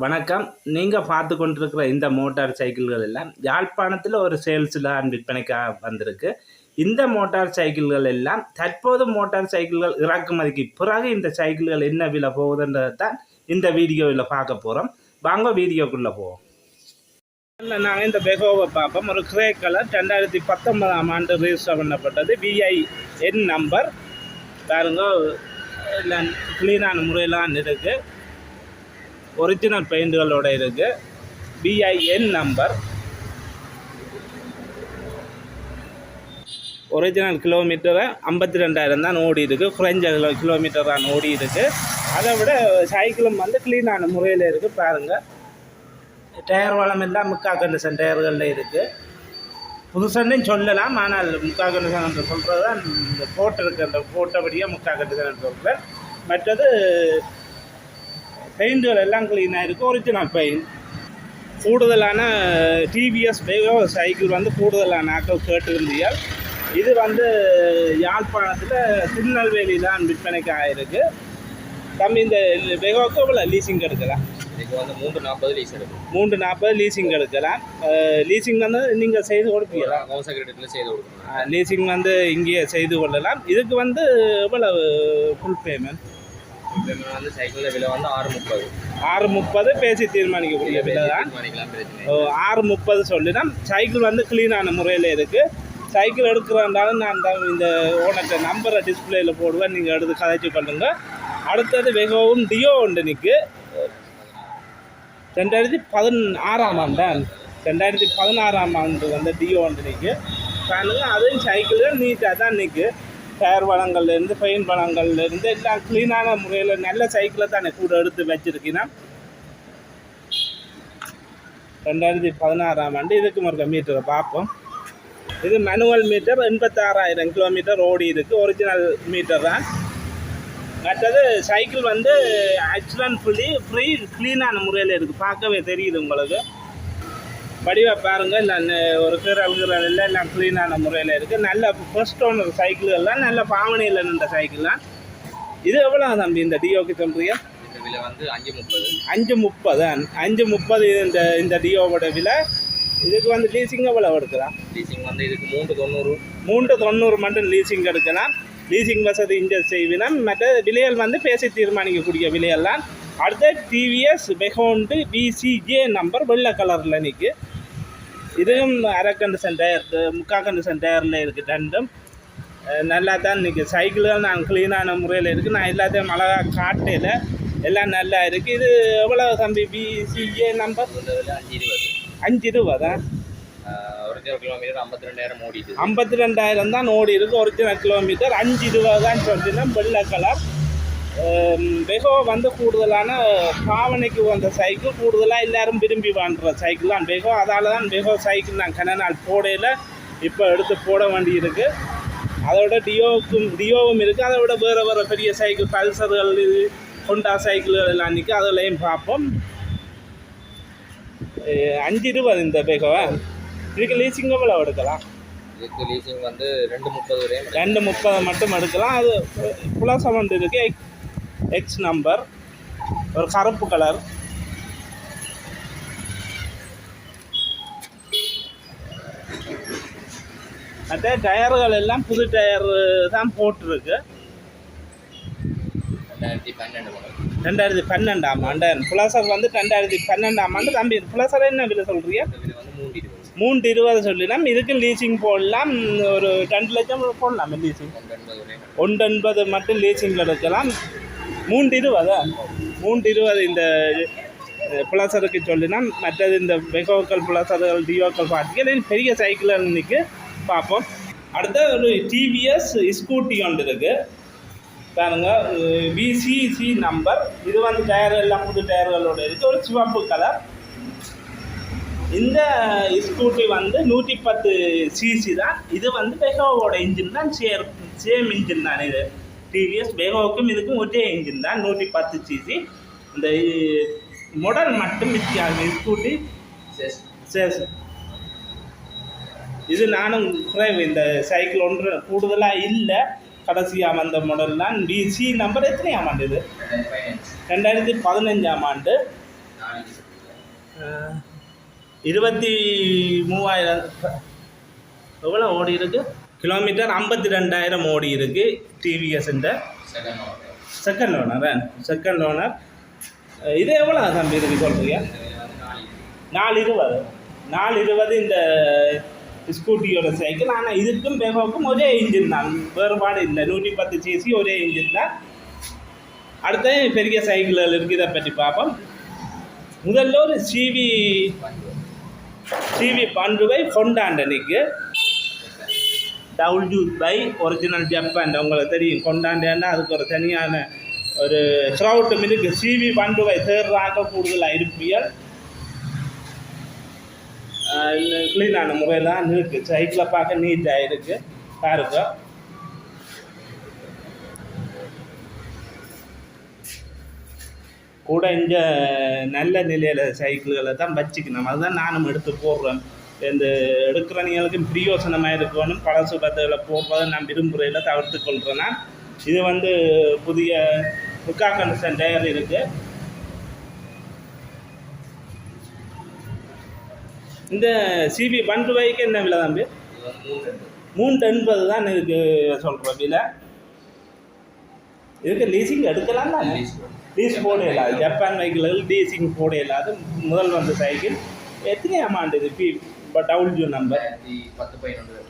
வணக்கம். நீங்கள் பார்த்து கொண்டிருக்கிற இந்த மோட்டார் சைக்கிள்கள் எல்லாம் யாழ்ப்பாணத்தில் ஒரு சேல்ஸில் விற்பனைக்காக வந்திருக்கு. இந்த மோட்டார் சைக்கிள்கள் எல்லாம் தற்போது மோட்டார் சைக்கிள்கள் இறக்குமதிக்கு பிறகு இந்த சைக்கிள்கள் என்ன விலை போகுதுன்றதை தான் இந்த வீடியோவில் பார்க்க போகிறோம் வாங்க வீடியோக்குள்ளே போவோம். நாங்கள் இந்த பெகோவை பார்ப்போம். ஒரு கிரே கலர் ரெண்டாயிரத்தி பத்தொன்பதாம் ஆண்டு ரிஜிஸ்டர் பண்ணப்பட்டது. விஐ என் நம்பர் பாருங்க. எல்லாம் க்ளீனான முறையிலான் இருக்குது ஒரிஜினல் பெயிண்டுகளோட இருக்கு. பிஐஎன் நம்பர் ஒரிஜினல் கிலோமீட்டரை ஐம்பத்தி ரெண்டாயிரம் தான் ஓடி இருக்கு. குறைஞ்ச கிலோ கிலோமீட்டர் தான் ஓடி இருக்கு. அதை விட சைக்கிளும் வந்து க்ளீனான முறையில் இருக்குது பாருங்கள் டயர் வளம் எல்லாம் முக்கா கண்டிஷன் டயர்களில் இருக்குது புதுசன்னையும் சொல்லலாம். ஆனால் முக்கா கண்டிஷன் என்று சொல்கிறது தான் இந்த போட்டிருக்கின்ற போட்டபடியாக முக்கா கண்டிஷன் என்று சொல்கிறேன் மற்றது பெயிண்டுகள் எல்லாம் க்ளீனாக இருக்குது ஒரிஜினல் பெயிண்ட் கூடுதலான டிவிஎஸ் பேகோ சைக்கிள் வந்து கூடுதலான ஆக்கள் கேட்டிருந்தியால் இது வந்து யாழ்ப்பாணத்தில் திருநெல்வேலி தான் விற்பனைக்கு ஆயிருக்கு. தம்பி இந்த பெகோக்கு இவ்வளோ லீசிங் எடுக்கலாம்? இதுக்கு வந்து மூன்று நாற்பது லீஸ் எடுக்கும். மூன்று நாற்பது லீசிங் எடுக்கலாம். லீசிங் வந்து நீங்கள் செய்து கொடுப்பீங்களா? ஹவுஸ் கிரெடிட்டில் செய்து கொடுக்கணும். லீசிங் வந்து இங்கேயே செய்து கொள்ளலாம். இதுக்கு வந்து எவ்வளவு ஃபுல் பேமெண்ட் வந்து சைக்கிளில் விலை வந்து ஆறு முப்பது ஆறு முப்பது பேசி தீர்மானிக்கக்கூடிய விலை தான் ஓ, ஆறு முப்பது சொல்லினா சைக்கிள் வந்து க்ளீனான முறையில் இருக்குது சைக்கிள் எடுக்கிறதாலும் நான் தான் இந்த ஓனர்கிட்ட நம்பரை டிஸ்பிளேயில் போடுவேன். நீங்கள் எடுத்து கதைச்சு பண்ணுங்க அடுத்தது வெகவும் டியோ உண்டு நிற்கு ரெண்டாயிரத்தி பதினாறாம் ஆண்டான் ரெண்டாயிரத்தி பதினாறாம் ஆண்டு வந்து டியோ உண்டு நிற்கு பாருங்க அதுவும் சைக்கிள் நீட்டாக தான் நிற்கு டயர் வளங்கள்லேருந்து பெயின் வளங்கள்லேருந்து எல்லாம் க்ளீனான முறையில் நல்ல சைக்கிளை தானே கூட எடுத்து வச்சுருக்கீங்கன்னா ரெண்டாயிரத்தி பதினாறாம் ஆண்டு இதுக்கு மறுக்க மீட்டரை பார்ப்போம். இது மேனுவல் மீட்டர் எண்பத்தாறாயிரம் கிலோமீட்டர் ஓடி இருக்குது ஒரிஜினல் மீட்டர் தான். மற்றது சைக்கிள் வந்து ஆக்சிடென்ட் ஃப்ரீ ஃப்ரீ க்ளீனான முறையில் இருக்குது பார்க்கவே தெரியுது உங்களுக்கு. வடிவா பாருங்கள் இல்லை ஒரு கீரல் கீரை இல்லை எல்லாம் க்ளீனான முறையில் இருக்குது நல்ல ஃபர்ஸ்ட் ஓனர் சைக்கிள்கள்லாம் நல்ல பாவனையில் நின்ற சைக்கிள் தான். இது எவ்வளோ தம்பி இந்த டியோக்கு சொல்கிறீங்க விலை வந்து அஞ்சு முப்பது. அஞ்சு முப்பது அஞ்சு முப்பது இந்த இந்த டியோவோட விலை இதுக்கு வந்து லீசிங் எவ்வளோ எடுக்கலாம் லீசிங் வந்து இதுக்கு மூன்று தொண்ணூறு மூன்று தொண்ணூறு மட்டும் லீசிங் எடுக்கலாம். லீசிங் வசதி இங்கே செய்வினம். மற்ற விலைகள் வந்து பேசி தீர்மானிக்கக்கூடிய விலையெல்லாம் அடுத்த டிவிஎஸ் பெஹோண்டு பிசிஜே நம்பர் வெள்ளை கலரில் நிற்கு இதுவும் அரை கண்டிஷன் டயர் முக்கா கண்டிஷன் டயரில் இருக்குது ரெண்டும் நல்லா தான் நிற்கும் சைக்கிள்கள் நான் க்ளீனான முறையில் இருக்குது நான் எல்லாத்தையும் அழகாக காட்டையில் எல்லாம் நல்லா இருக்குது இது எவ்வளோ தம்பி? பிசிஏ நம்பர் அஞ்சு இருபது அஞ்சு இருபதா ஒரிஜினல் கிலோமீட்டர் ஐம்பத்தி ரெண்டாயிரம் ஓடிது ஐம்பத்தி ரெண்டாயிரம் தான் ஓடி இருக்கு ஒரிஜினல் கிலோமீட்டர் அஞ்சு இருபது தான் சொல்லினா வெள்ளை கலர் வெகோ வந்து கூடுதலான பாவனைக்கு வந்த சைக்கிள் கூடுதலாக எல்லாரும் விரும்பி வாங்குற சைக்கிள் தான். வெகோ அதால தான் வெகோ சைக்கிள் நான் கன நாள் போடையில் இப்போ எடுத்து போட வேண்டி இருக்கு. அதோட டியோவுக்கும் டியோவும் இருக்குது அதை விட வேறு வேறு பெரிய சைக்கிள் பல்சர்கள் இது ஹொண்டா சைக்கிள்கள் எல்லாம் நிற்கும் அதுலேயும் பார்ப்போம். அஞ்சு இருபது இந்த வெகோவை இதுக்கு லீசிங் எவ்வளோ எடுக்கலாம்? இதுக்கு லீசிங் வந்து ரெண்டு முப்பது. ரெண்டு முப்பது மட்டும் எடுக்கலாம். அது ப்ளஸ் அமௌண்ட் இருக்கு. எக்ஸ் நம்பர் ஒரு கருப்பு கலர் மற்ற டயர்கள் எல்லாம் புது டயர் தான் போட்டிருக்கு. ரெண்டாயிரத்தி பன்னெண்டு மாடல் ரெண்டாயிரத்தி பன்னெண்டாம் ஆண்டு புலசர் வந்து ரெண்டாயிரத்தி பன்னெண்டாம் ஆண்டு. தம்பி புலசர் என்ன விலை சொல்கிறீங்க மூன்று இருபது. சொல்லிடலாம். இதுக்கு லீசிங் போடலாம். ஒரு ரெண்டு லட்சம் போடலாம் லீசிங் ஒன்று எண்பது வரையும் ஒன்று எண்பது மட்டும் லீசிங் எடுக்கலாம். மூன்று இருபதா மூன்று இருபது இந்த புலசருக்கு சொல்லினா மற்றது இந்த பெகோக்கள் புலசர்கள் டியோக்கள் பார்ட்டிகள் பெரிய சைக்கிள் இன்னைக்கு பார்ப்போம். அடுத்த ஒரு டிவிஎஸ் ஸ்கூட்டி ஒன்று இருக்கு. பாருங்க விசிசி நம்பர் இது வந்து டயர் எல்லாம் புது டயர்களோட இருக்குது ஒரு சிவப்பு கலர். இந்த ஸ்கூட்டி வந்து நூற்றி பத்து சிசி தான். இது வந்து பெகோவோட இன்ஜின் தான் சேர் சேம் இன்ஜின் தான் இது. டிவிஎஸ் பெகோவுக்கும் இதுக்கும் ஒரே இன்ஜின் தான் நூற்றி பத்து சிசி இந்த மாடல் மட்டும் வித்தியாசம் ஸ்கூட்டி சேஸ் இது நானும் குறைவு இந்த சைக்கிள் ஒன்று கூடுதலாக இல்லை. கடைசியாக வந்த மாடல் தான். பிசி நம்பர் எத்தனையாம் ஆண்டு இது? ரெண்டாயிரத்தி பதினஞ்சாம் ஆண்டு. இருபத்தி மூவாயிரம். எவ்வளோ ஓடி இருக்கு? கிலோமீட்டர் ஐம்பத்தி ரெண்டாயிரம் ஓடி இருக்கு டிவிஎஸ்ன்ற செகண்ட் ஓனர் செகண்ட் ஓனர் இது எவ்வளோ தம்பி இருக்கு சொல்கிறீங்க நாலு இருபது. நாலு இருபது இந்த ஸ்கூட்டியோட சைக்கிள் ஆனால் இதுக்கும் பேகோக்கும் ஒரே இன்ஜின் தான். வேறுபாடு இல்லை. நூற்றி பத்து சிசி ஒரே இன்ஜின் தான். அடுத்து பெரிய சைக்கிள்கள் இருக்குது இதை பற்றி பார்ப்போம். முதல்ல ஒரு சிவி சிவி பண்ருவை கொண்டாண்டனிக்கு டபுள்யூ பை ஒரிஜினல் ஜப்பான் உங்களுக்கு தெரியும். கொண்டாண்டேன்னா அதுக்கு ஒரு தனியான ஒரு க்ரௌட்டும் இருக்குது சிவி பண்டுவை தேர்றாக கூடுதலாக இருப்பியல் க்ளீனான முறையில் தான் இருக்குது சைக்கிளை பார்க்க நீட்டாக இருக்குது பாருங்க. கூட இங்கே நல்ல நிலையில் சைக்கிள்களை தான் வச்சுக்கணும். அதுதான் நானும் எடுத்து போடுறேன். இந்த எடுக்கிறவங்களுக்கு பிரியோசனமாக இருக்கணும் பழசு பத்தகளை போடுறதை நான் விரும்புகிறதில் தவிர்த்து கொள்கிறேன்னா இது வந்து புதிய முக்கா கண்டிஷன் டயர் இருக்குது இந்த சிபி பன் பைக்கு என்ன விலை தம்பி? மூணு மூன்று எண்பது தான் இதுக்கு சொல்கிற விலை. இதுக்கு லீசிங் எடுக்கலாம் தான் லீஸ் போட இயலாது ஜப்பான் வெஹிக்கிள்கள் லீசிங் போட இயலாது முதல் வந்த சைக்கிள் எத்தனை அமௌண்ட் இது? பி டபுள்யூ நம்பர்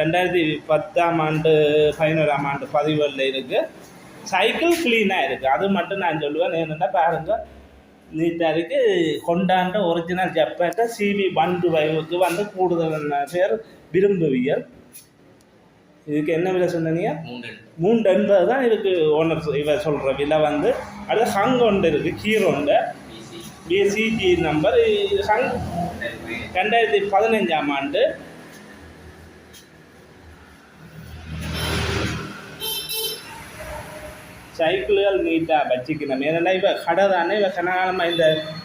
ரெண்டாயிரத்தி பத்தாம் ஆண்டு பதினோராம் ஆண்டு பதிவேழில் இருக்குது சைக்கிள் க்ளீனாக இருக்குது அது மட்டும் நான் சொல்லுவேன். என்னென்னா பாருங்க நீட்டாக இருக்குது கொண்டாண்ட ஒரிஜினல் ஜப்பாட்ட சிவி பண்டு வைவுக்கு வந்து கூடுதல் பேர்? விரும்புவியல். இதுக்கு என்ன விலை சொன்னீங்க? மூன்று மூன்று எண்பது தான் இதுக்கு ஓனர் இவ சொல்கிற விலை வந்து அடுத்து ஹங் ஒன்று இருக்குது கீரோண்டு பிசி பிஎஸ்சிஜி நம்பர் இது ஹங் ரெண்டாயிரத்தி பதினஞ்சாம் ஆண்டு. சைக்கிள்கள் நீட்டாக வச்சுக்கணும் ஏன்னா இப்போ கடை தானே இப்போ கனகாலமாக இந்த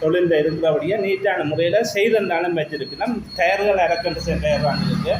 தொழிலில் இருக்கிறபடியாக நீட்டான முறையில் செய்தந்தாலும் வச்சுருக்கணும். டயர்கள் இறக்கண்டு டயர் வாங்கிருக்கு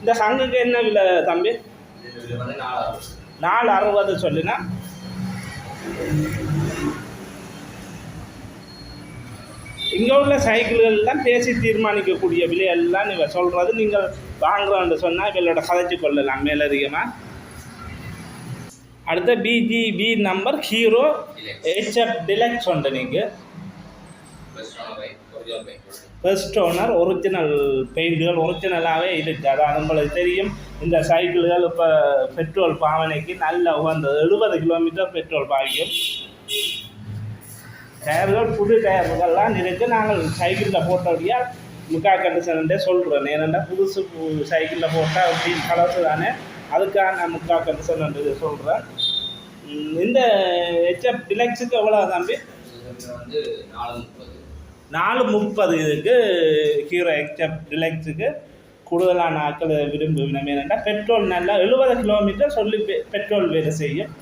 இந்த ஹங்குக்கு என்ன விலை தம்பி? நாலு அறுபது சொல்லினா? இங்கே உள்ள சைக்கிள்கள்லாம் பேசி தீர்மானிக்கக்கூடிய விலையெல்லாம் நீங்கள் சொல்கிறது நீங்கள் வாங்குறோன்னு சொன்னால் இவளோட கதைச்சு கொள்ளலாம் மேலதிகமாக அடுத்த PGP number Hero HF deluxe உண்டு நீங்கள் ஃபர்ஸ்ட் ஓனர் ஒரிஜினல் பெயிண்ட்டுகள் ஒரிஜினலாகவே இருக்குது அது நம்மளுக்கு தெரியும். இந்த சைக்கிள்கள் இப்போ பெட்ரோல் பாவனைக்கு நல்ல உகந்தது. எழுபது கிலோமீட்டர் பெட்ரோல் பாய்க்கும் டயர்கள் புது டயர்கள்லாம் இருக்குது நாங்கள் சைக்கிளில் போட்டபடியாக முக்கா கண்டிஷன்டே சொல்கிறோம் ஏன்னா புதுசு சைக்கிளில் போட்டால் அப்படின்னு கலர்ஸ் தானே. அதுக்காக நான் முக்கா கண்டிஷன் சொல்கிறேன் இந்த ஹெச்எஃப் டிலக்ஸுக்கு எவ்வளோ தம்பி வந்து நாலு முப்பது நாலு முப்பது. இதுக்கு ஹீரோ எக்ஸ்எப் டிலக்ஸுக்கு கூடுதலான ஆட்கள் விரும்புவினம் ஏனென்றால் பெட்ரோல் நல்லா எழுபது கிலோமீட்டர் சொல்லி பெட்ரோல் வேலை செய்யும்.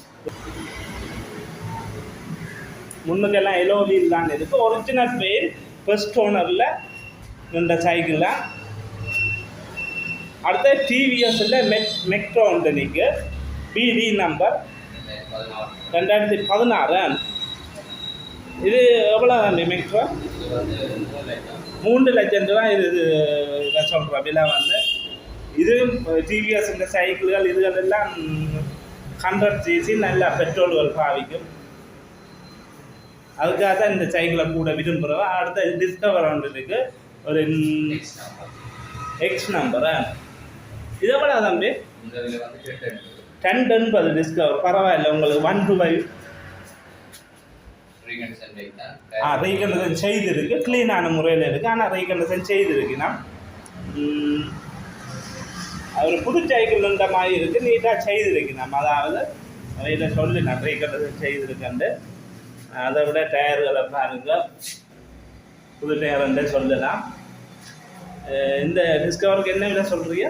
முன்னுக்கெல்லாம் எலோ வீல் தான். இருக்குது ஒரிஜினல் பெயின் ஃபர்ஸ்ட் ஓனரில் இந்த சைக்கிளில் அடுத்த டிவிஎஸில் மெக் மெக்ட்ரோ உண்டு நீங்கள் பிடி நம்பர் ரெண்டாயிரத்தி பதினாறு. இது எவ்வளோ மெக்ட்ரோ மூன்று லட்சம் ரூபா இது இது நான் சொல்கிற விலை வந்து. இது டிவிஎஸ் இந்த சைக்கிள்கள் இதுகள் எல்லாம் ஹண்ட்ரட் சிசி நல்ல பெட்ரோல்கள் பாவிக்கும். அதுக்காக தான் இந்த சைக்கிளை கூட விரும்புகிறோம் அடுத்த டிஸ்கவர் ஒன்று இருக்குது ஒரு நம்பர் எக்ஸ் நம்பரா இதை விட தம்பி. டென் டென் எண்பது டிஸ்கவர் பரவாயில்ல உங்களுக்கு ஒன் டூ ஃபைவ் ஆ பைக் தான் ஆ ரீகண்டசன் செய்திருக்கு க்ளீனான முறையில் இருக்குது ஆனால் ரீகண்டசன் செய்திருக்குண்ணா அவர் புது சைக்கிள் இந்த மாதிரி இருக்குது நீட்டாக செய்திருக்கு நம்ம அதாவது அவையில் சொல்லி நான் ரீகண்டசன் செய்திருக்கேன்ட்டு அதை விட டயர்களை பாருங்க. புது டயர் டயர்ன்றே சொல்லலாம். இந்த டிஸ்கவருக்கு என்ன விலை சொல்கிறீங்க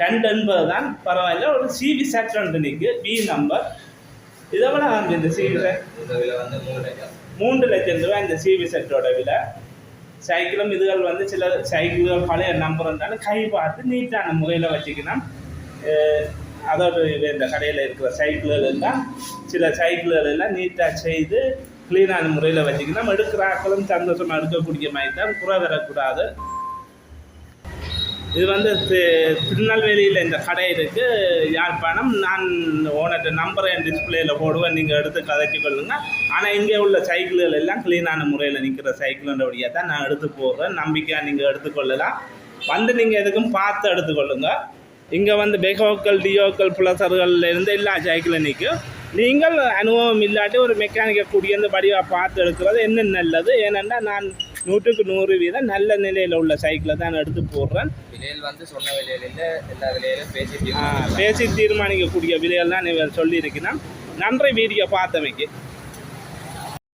டென் எண்பது ரெண்டு தான். பரவாயில்ல ஒரு சிவி செட் ரெண்டு நிற்கு பி நம்பர் இதை விட வந்து இந்த சிவி வந்து மூணு மூன்று லட்சம் ரூபாய் இந்த சிவி செட்டோட விலை. சைக்கிளும் இதுகள் வந்து சில சைக்கிள்கள் பழைய நம்பர் இருந்தாலும் கை பார்த்து நீட்டான முறையில் வச்சுக்கணும். அதாவது அதோட இது இந்த கடையில் இருக்கிற சைக்கிள்கள் எல்லாம் சில சைக்கிள்கள் எல்லாம் நீட்டாக செய்து க்ளீனான முறையில் வச்சுக்கணும் எடுக்கிற ஆக்களும் சந்தோஷமாக எடுக்கக்கூடிய மாதிரி தான் குறை வரக்கூடாது. இது வந்து தி- திருநெல்வேலியில் இந்த கடை இருக்குது யாழ்ப்பாணம். நான் ஓனர்கிட்ட நம்பரை என் டிஸ்பிளேயில் போடுவேன். நீங்கள் எடுத்து கதைச்சு கொள்ளுங்கள் ஆனால் இங்கே உள்ள சைக்கிள்கள் எல்லாம் க்ளீனான முறையில் நிற்கிற சைக்கிள்ன்றபடியாக தான் நான் எடுத்து போடுறேன். நம்பிக்கையாக நீங்கள் எடுத்துக்கொள்ளலாம் வந்து நீங்கள் எதுக்கும் பார்த்து எடுத்துக்கொள்ளுங்கள் இங்கே வந்து பெகோக்கள் டியோக்கள் புலசர்கள்ல இருந்து எல்லா சைக்கிளும் நிற்கும் நீங்கள் அனுபவம் இல்லாட்டி ஒரு மெக்கானிக்கை கூடிய வடிவாக பார்த்து எடுக்கிறது என்ன நல்லது? ஏனென்னா நான் நூற்றுக்கு நூறு வீதம் நல்ல நிலையில் உள்ள சைக்கிளை தான் எடுத்து போடுறேன். விலையில் வந்து சொன்ன விலையில எல்லா விலையிலும் பேசி ஆ, பேசி தீர்மானிக்கக்கூடிய விலையெல்லாம் நீ சொல்லியிருக்கிறேன் நன்றி வீடியோ பார்த்தமைக்கு.